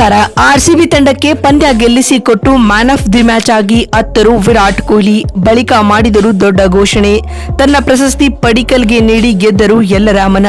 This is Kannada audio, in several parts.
ನಮಸ್ಕಾರ ಆರ್ಸಿಬಿ ತಂಡಕ್ಕೆ ಪಂದ್ಯ ಗೆಲ್ಲಿಸಿಕೊಟ್ಟು ಮ್ಯಾನ್ ಆಫ್ ದಿ ಮ್ಯಾಚ್ ಆಗಿ ಅತ್ತರು ವಿರಾಟ್ ಕೊಹ್ಲಿ ಬಳಿಕ ಮಾಡಿದರು ದೊಡ್ಡ ಘೋಷಣೆ. ತನ್ನ ಪ್ರಶಸ್ತಿ ಪಡಿಕಲ್ಗೆ ನೀಡಿ ಗೆದ್ದರು ಎಲ್ಲರ ಮನ.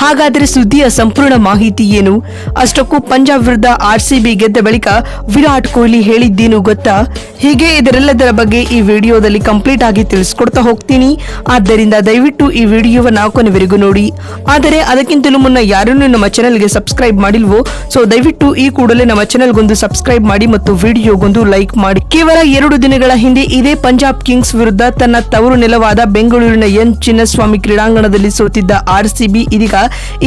ಹಾಗಾದರೆ ಸುದ್ದಿಯ ಸಂಪೂರ್ಣ ಮಾಹಿತಿ ಏನು? ಅಷ್ಟಕ್ಕೂ ಪಂಜಾಬ್ ವಿರುದ್ಧ ಆರ್ಸಿಬಿ ಗೆದ್ದ ಬಳಿಕ ವಿರಾಟ್ ಕೊಹ್ಲಿ ಹೇಳಿದ್ದೇನು ಗೊತ್ತಾ? ಹೀಗೆ ಇದರೆಲ್ಲದರ ಬಗ್ಗೆ ಈ ವಿಡಿಯೋದಲ್ಲಿ ಕಂಪ್ಲೀಟ್ ಆಗಿ ತಿಳಿಸ್ಕೊಡ್ತಾ ಹೋಗ್ತೀನಿ. ಆದ್ದರಿಂದ ದಯವಿಟ್ಟು ಈ ವಿಡಿಯೋವನ್ನ ಕೊನೆವರೆಗೂ ನೋಡಿ. ಆದರೆ ಅದಕ್ಕಿಂತಲೂ ಮುನ್ನ ಯಾರನ್ನು ನಮ್ಮ ಚಾನೆಲ್ಗೆ ಸಬ್ಸ್ಕ್ರೈಬ್ ಮಾಡಿಲ್ವೋ? ಸೊ ದಯವಿಟ್ಟು ಈ ಕೂಡಲೇ ನಮ್ಮ ಚಾನೆಲ್ಗೊಂದು ಸಬ್ಸ್ಕ್ರೈಬ್ ಮಾಡಿ ಮತ್ತು ವಿಡಿಯೋಗೊಂದು ಲೈಕ್ ಮಾಡಿ. ಕೇವಲ ಎರಡು ದಿನಗಳ ಹಿಂದೆ ಇದೇ ಪಂಜಾಬ್ ಕಿಂಗ್ಸ್ ವಿರುದ್ಧ ತನ್ನ ತವರು ನೆಲವಾದ ಬೆಂಗಳೂರಿನ ಎನ್. ಚಿನ್ನಸ್ವಾಮಿ ಕ್ರೀಡಾಂಗಣದಲ್ಲಿ ಸೋತಿದ್ದ ಆರ್ಸಿಬಿ ಇದೀಗ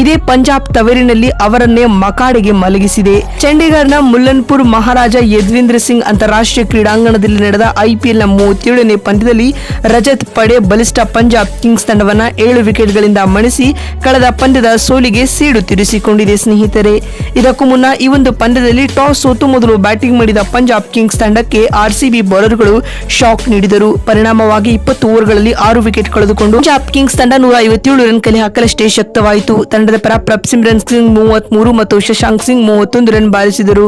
ಇದೇ ಪಂಜಾಬ್ ತವರಿನಲ್ಲಿ ಅವರನ್ನೇ ಮಕಾಡೆಗೆ ಮಲಗಿಸಿದೆ. ಚಂಡೀಗಢನ ಮುಲ್ಲನ್ಪುರ್ ಮಹಾರಾಜ ಯದ್ವೀಂದ್ರ ಸಿಂಗ್ ಅಂತಾರಾಷ್ಟ್ರೀಯ ಕ್ರೀಡಾಂಗಣದಲ್ಲಿ ನಡೆದ ಐಪಿಎಲ್ನ ಮೂವತ್ತೇಳನೇ ಪಂದ್ಯದಲ್ಲಿ ರಜತ್ ಪಡೆ ಬಲಿಷ್ಠ ಪಂಜಾಬ್ ಕಿಂಗ್ಸ್ ತಂಡವನ್ನ ಏಳು ವಿಕೆಟ್ಗಳಿಂದ ಮಣಿಸಿ ಕಳೆದ ಪಂದ್ಯದ ಸೋಲಿಗೆ ಸೀಡು ತೀರಿಸಿಕೊಂಡಿದೆ ಸ್ನೇಹಿತರೆ. ಇದಕ್ಕೂ ಮುನ್ನ ಈ ಒಂದು ಪಂದ್ಯದಲ್ಲಿ ಟಾಸ್ ಸೋತು ಮೊದಲು ಬ್ಯಾಟಿಂಗ್ ಮಾಡಿದ ಪಂಜಾಬ್ ಕಿಂಗ್ಸ್ ತಂಡಕ್ಕೆ ಆರ್ಸಿಬಿ ಬೌಲರ್ಗಳು ಶಾಕ್ ನೀಡಿದರು. ಪರಿಣಾಮವಾಗಿ ಇಪ್ಪತ್ತು ಓವರ್ಗಳಲ್ಲಿ ಆರು ವಿಕೆಟ್ ಕಳೆದುಕೊಂಡು ಪಂಜಾಬ್ ಕಿಂಗ್ಸ್ ತಂಡ ನೂರ ಐವತ್ತೇಳು ರನ್ ಕಲೆ ಹಾಕಲಷ್ಟೇ ಶಕ್ತವಾಯಿತು. ತಂಡದ ಪರ ಪ್ರಭ್ ಸಿಮ್ರನ್ ಸಿಂಗ್ ಮೂವತ್ಮೂರು ಮತ್ತು ಶಶಾಂಕ್ ಸಿಂಗ್ ಮೂವತ್ತೊಂದು ರನ್ ಬಾರಿಸಿದರು.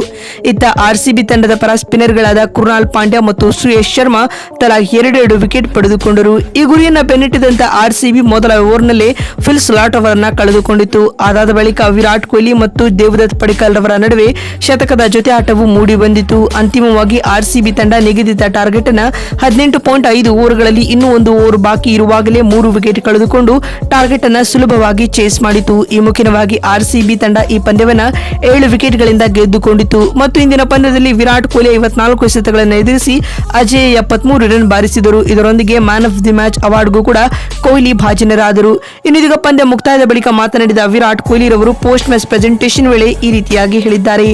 ಇತ್ತ ಆರ್ಸಿಬಿ ತಂಡದ ಪರ ಸ್ಪಿನ್ನರ್ಗಳಾದ ಕೃಣಾಲ್ ಪಾಂಡ್ಯ ಮತ್ತು ಸುಯೇಶ್ ಶರ್ಮಾ ತಲಾ ಎರಡೆರಡು ವಿಕೆಟ್ ಪಡೆದುಕೊಂಡರು. ಈ ಗುರಿಯನ್ನ ಬೆನ್ನಟ್ಟಿದಂತ ಆರ್ಸಿಬಿ ಮೊದಲ ಓವರ್ನಲ್ಲಿ ಫಿಲ್ ಸ್ಲಾಟ್ ಅವರನ್ನ ಕಳೆದುಕೊಂಡಿತು ಅದಾದ ಬಳಿಕ ವಿರಾಟ್ ಕೊಹ್ಲಿ ಮತ್ತು ದೇವದತ್ ಪಡಿಕಲ್ ರವರ ನಡುವೆ ಶತಕದ ಜೊತೆ ಆಟವು ಮೂಡಿ ಬಂದಿತು ಅಂತಿಮವಾಗಿ ಆರ್ಸಿಬಿ ತಂಡ ನಿಗದಿತ ಟಾರ್ಗೆಟ್ ಅನ್ನ ಹದಿನೆಂಟು ಪಾಯಿಂಟ್ ಐದು ಓವರ್ಗಳಲ್ಲಿ ಇನ್ನೂ ಒಂದು ಓವರ್ ಬಾಕಿ ಇರುವಾಗಲೇ ಮೂರು ವಿಕೆಟ್ ಕಳೆದುಕೊಂಡು ಟಾರ್ಗೆಟ್ ಅನ್ನ ಸುಲಭವಾಗಿ ಚೇಸ್ ಮಾಡಿತು ಈ ಮುಖ್ಯವಾಗಿ ಆರ್ಸಿಬಿ ತಂಡ ಈ ಪಂದ್ಯವನ್ನ ಏಳು ವಿಕೆಟ್ಗಳಿಂದ ಗೆದ್ದುಕೊಂಡಿತು ಮತ್ತು ಇಂದಿನ ಪಂದ್ಯದಲ್ಲಿ ವಿರಾಟ್ ಕೊಹ್ಲಿ ಐವತ್ನಾಲ್ಕು ಎಸೆತಗಳನ್ನು ಎದುರಿಸಿ ಅಜಯ್ ಎಪ್ಪತ್ಮೂರು ರನ್ ಬಾರಿಸಿದರು. ಇದರೊಂದಿಗೆ ಮ್ಯಾನ್ ಆಫ್ ದಿ ಮ್ಯಾಚ್ ಅವಾರ್ಡ್ಗೂ ಕೂಡ ಕೊಹ್ಲಿ ಭಾಜನರಾದರು. ಇನ್ನಿದೀಗ ಪಂದ್ಯ ಮುಕ್ತಾಯದ ಬಳಿಕ ಮಾತನಾಡಿದ ವಿರಾಟ್ ಕೊಹ್ಲಿ ರವರು ಪೋಸ್ಟ್ ಮ್ಯಾಚ್ ಪ್ರೆಸೆಂಟೇಷನ್ ವೇಳೆ ಈ ರೀತಿಯಾಗಿ ಹೇಳಿದ್ದಾರೆ.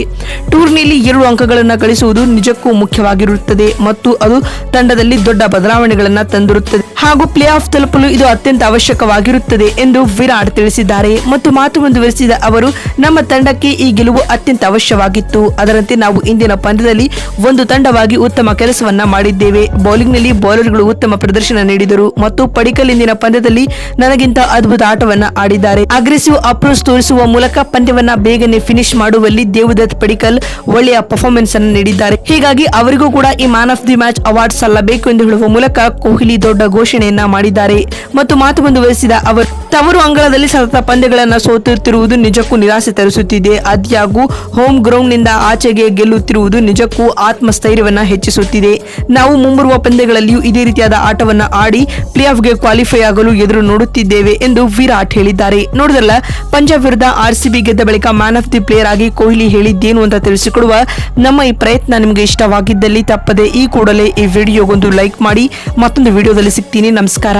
ಟೂರ್ನಿಯಲ್ಲಿ ಎರಡು ಅಂಕಗಳನ್ನು ಗಳಿಸುವುದು ನಿಜಕ್ಕೂ ಮುಖ್ಯವಾಗಿರುತ್ತದೆ ಮತ್ತು ಅದು ತಂಡದಲ್ಲಿ ದೊಡ್ಡ ಬದಲಾವಣೆಗಳನ್ನು ತಂದಿರುತ್ತದೆ. ಹಾಗೂ ಪ್ಲೇ ಆಫ್ ತಲುಪಲು ಇದು ಅತ್ಯಂತ ಅವಶ್ಯಕವಾಗಿರುತ್ತದೆ ಎಂದು ವಿರಾಟ್ ತಿಳಿಸಿದ್ದಾರೆ. ಮತ್ತು ಮಾತು ಮುಂದುವರಿಸಿದ ಅವರು, ನಮ್ಮ ತಂಡಕ್ಕೆ ಈ ಗೆಲುವು ಅತ್ಯಂತ ಅವಶ್ಯವಾಗಿತ್ತು. ಅದರಂತೆ ನಾವು ಇಂದಿನ ಪಂದ್ಯದಲ್ಲಿ ಒಂದು ತಂಡವಾಗಿ ಉತ್ತಮ ಕೆಲಸವನ್ನ ಮಾಡಿದ್ದೇವೆ. ಬೌಲಿಂಗ್ನಲ್ಲಿ ಬೌಲರ್ಗಳು ಉತ್ತಮ ಪ್ರದರ್ಶನ ನೀಡಿದರು ಮತ್ತು ಪಡಿಕಲ್ ಇಂದಿನ ಪಂದ್ಯದಲ್ಲಿ ನನಗಿಂತ ಅದ್ಭುತ ಆಟವನ್ನ ಆಡಿದ್ದಾರೆ. ಅಗ್ರೆಸಿವ್ ಅಪ್ರೋಚ್ ತೋರಿಸುವ ಮೂಲಕ ಪಂದ್ಯವನ್ನ ಬೇಗನೆ ಫಿನಿಶ್ ಮಾಡುವಲ್ಲಿ ದೇವದತ್ ಪಡಿಕಲ್ ಒಳ್ಳೆಯ ಪರ್ಫಾರ್ಮೆನ್ಸ್ ಅನ್ನು ನೀಡಿದ್ದಾರೆ. ಹೀಗಾಗಿ ಅವರಿಗೂ ಕೂಡ ಈ man of the match award ಸಲ್ಲಬೇಕು ಎಂದು ಹೇಳುವ ಮೂಲಕ ಕೊಹ್ಲಿ ದೊಡ್ಡ ಘೋಷಣೆಯನ್ನ ಮಾಡಿದ್ದಾರೆ. ಮತ್ತು ಮಾತು ಮುಂದುವರೆಸಿದ ಅವರು, ತವರು ಅಂಗಳದಲ್ಲಿ ಸತತ ಪಂದ್ಯಗಳನ್ನು ಸೋತುತ್ತಿರುವುದು ನಿಜಕ್ಕೂ ನಿರಾಸೆ ತರಿಸುತ್ತಿದೆ. ಆದ್ಯಾಗೂ ಹೋಮ್ ಗ್ರೌಂಡ್ನಿಂದ ಆಚೆಗೆ ಗೆಲ್ಲುತ್ತಿರುವುದು ನಿಜಕ್ಕೂ ಆತ್ಮಸ್ಥೈರ್ಯವನ್ನ ಹೆಚ್ಚಿಸುತ್ತಿದೆ. ನಾವು ಮುಂಬರುವ ಪಂದ್ಯಗಳಲ್ಲಿಯೂ ಇದೇ ರೀತಿಯಾದ ಆಟವನ್ನು ಆಡಿ ಪ್ಲೇ ಆಫ್ಗೆ ಕ್ವಾಲಿಫೈ ಆಗಲು ಎದುರು ನೋಡುತ್ತಿದ್ದೇವೆ ಎಂದು ವಿರಾಟ್ ಹೇಳಿದ್ದಾರೆ. ನೋಡಿದ್ರಲ್ಲ, ಪಂಜಾಬ್ ವಿರುದ್ಧ ಆರ್ಸಿಬಿ ಗೆದ್ದ ಬಳಿಕ ಮ್ಯಾನ್ ಆಫ್ ದಿ ಪ್ಲೇಯರ್ ಆಗಿ ಕೊಹ್ಲಿ ಹೇಳಿದ್ದೇನು ಅಂತ ತಿಳಿಸಿಕೊಡುವ ನಮ್ಮ ಈ ಪ್ರಯತ್ನ ನಿಮಗೆ ಇಷ್ಟವಾಗಿದ್ದಲ್ಲಿ ತಪ್ಪದೆ ಈ ಕೂಡಲೇ ಈ ವಿಡಿಯೋಗೊಂದು ಲೈಕ್ ಮಾಡಿ, ಮತ್ತೊಂದು ವಿಡಿಯೋದಲ್ಲಿ ಸಿಗ್ತೀನಿ. ನಮಸ್ಕಾರ.